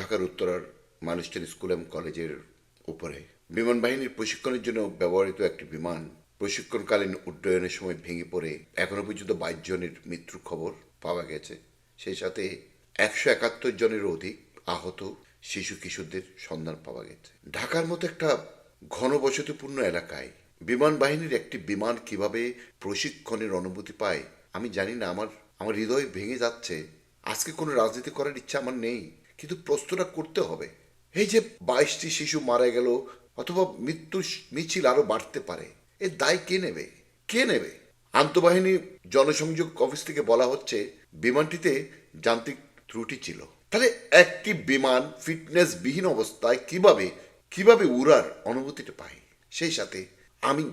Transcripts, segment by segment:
ঢাকার উত্তরার মানুষজন স্কুল এবং কলেজের উপরে বিমান বাহিনীর প্রশিক্ষণের জন্য ব্যবহৃত একটি বিমান প্রশিক্ষণকালীন উড্ডয়নের সময় ভেঙে পড়ে এখনও পর্যন্ত বাইশ জনের মৃত্যুর খবর পাওয়া গেছে। সেই সাথে একশো একাত্তর জনেরও অধিক আহত শিশু কিশোরদের সন্ধান পাওয়া গেছে। ঢাকার মতো একটা ঘনবসতিপূর্ণ এলাকায় বিমান বাহিনীর একটি বিমান কীভাবে প্রশিক্ষণের অনুভূতি পায়, আমি জানি না, আমার আমার হৃদয় ভেঙে যাচ্ছে। আজকে কোনো রাজনীতি করার ইচ্ছা আমার নেই। কিন্তু প্রশ্নটা করতে হবে। এই যে বাইশটি শিশু মারা গেল অথবা মৃত্যু মিছিল আরও বাড়তে পারে, এর দায় কে নেবে? কে নেবে? আন্তঃবাহিনী জনসংযোগ অফিস থেকে বলা হচ্ছে বিমানটিতে যান্ত্রিক ত্রুটি ছিল। তাহলে একটি বিমান ফিটনেস বিহীন অবস্থায় কীভাবে কীভাবে উড়ার অনুভূতিটা পায়? সেই সাথে আমি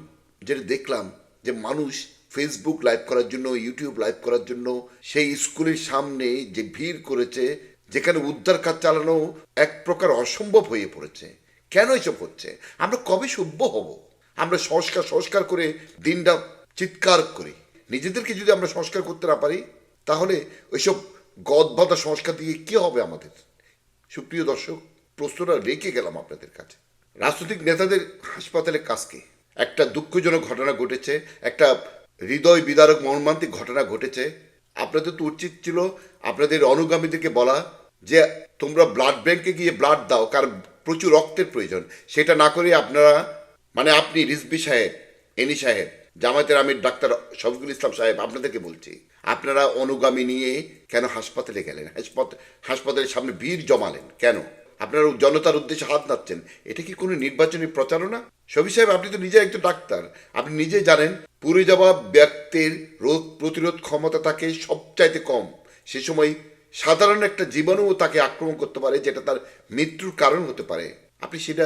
যেটা দেখলাম যে মানুষ ফেসবুক লাইভ করার জন্য ইউটিউব লাইভ করার জন্য, সেই স্কুলের সামনে যে ভিড় করেছে যেখানে উদ্ধার কাজ চালানো এক প্রকার অসম্ভব হয়ে পড়েছে। কেন এসব হচ্ছে? আমরা কবে সভ্য হব? আমরা সংস্কার সংস্কার করে দিনটা চিৎকার করি। নিজেদেরকে যদি আমরা সংস্কার করতে না পারি, তাহলে ওইসব গদবাধা সংস্কার দিয়ে কি হবে আমাদের? সুপ্রিয় দর্শক, প্রশ্নটা রেখে গেলাম আপনাদের কাছে। রাজনৈতিক নেতাদের হাসপাতালে কাজকে। একটা দুঃখজনক ঘটনা ঘটেছে, একটা হৃদয় বিদারক মর্মান্তিক ঘটনা ঘটেছে। আপনাদের তো উচিত ছিল আপনাদের অনুগামীদেরকে বলা যে তোমরা ব্লাড ব্যাংকে গিয়ে ব্লাড দাও, কারণ প্রচুর রক্তের প্রয়োজন। সেটা না করে আপনারা মানে আপনি রিজবি সাহেব, এনি সাহেব জামাতের আমির ডাক্তার শফিকুল ইসলাম সাহেব, আপনাদেরকে বলছি, আপনারা অনুগামী নিয়ে কেন হাসপাতালে গেলেন? হাসপাতাল হাসপাতালের সামনে ভিড় জমালেন কেন? আপনারা জনতার উদ্দেশ্যে হাত নাচ্ছেন এটা কি কোনো নির্বাচনী প্রচারণা? শফি সাহেব, আপনি তো নিজে একজন ডাক্তার। আপনি নিজে জানেন, পুরে যাওয়া ব্যক্তির রোগ প্রতিরোধ ক্ষমতা থাকে সবচাইতে কম। সে সময় সাধারণ একটা জীবাণুও তাকে আক্রমণ করতে পারে, যেটা তার মৃত্যুর কারণ হতে পারে। আপনি সেটা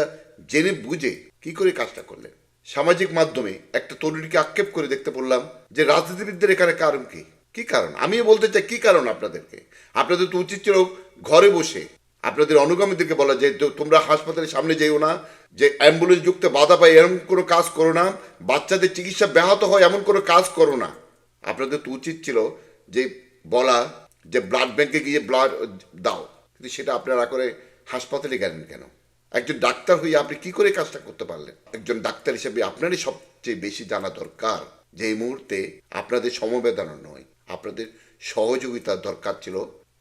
জেনে বুঝে কি করে কাজটা করলেন? সামাজিক মাধ্যমে একটা তরুণীকে আক্ষেপ করে দেখতে বললাম যে, রাজনীতিবিদদের এখানে কারণ কি? কি কারণ? আমিও বলতে চাই, কি কারণ আপনাদেরকে? আপনাদের তো উচিত ছিল ঘরে বসে আপনাদের অনুগামীদেরকে বলা যে তোমরা হাসপাতালের সামনে যেও না, যে অ্যাম্বুলেন্স যুক্ত বাধা পায়, এরকম কোনো কাজ করো না, বাচ্চাদের চিকিৎসা ব্যাহত হয়, এমন কোনো কাজ করো না। আপনাদের তো উচিত ছিল যে বলা যে ব্লাড ব্যাংকে গিয়ে ব্লাড দাও, কিন্তু সেটা আপনারা করে হাসপাতালে গেলেন কেন? একজন ডাক্তার হয়ে আপনি কি করে কাজটা করতে পারলেন? একজন ডাক্তার হিসেবে আপনারই সবচেয়ে বেশি জানা দরকার যে এই মুহূর্তে আপনাদের সমবেদনা নয়, আপনাদের সহযোগিতার দরকার ছিল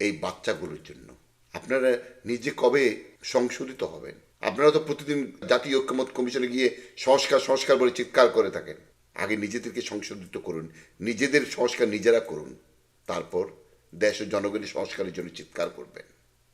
এই বাচ্চাগুলোর জন্য। আপনারা নিজে কবে সংশোধিত হবেন? আপনারা তো প্রতিদিন জাতীয় ঐক্যমত কমিশনে গিয়ে সংস্কার সংস্কার বলে চিৎকার করে থাকেন। আগে নিজেদেরকে সংশোধিত করুন, নিজেদের সংস্কার নিজেরা করুন। তারপর দেশ ও জনগণের সংস্কারের জন্য চিৎকার করবেন।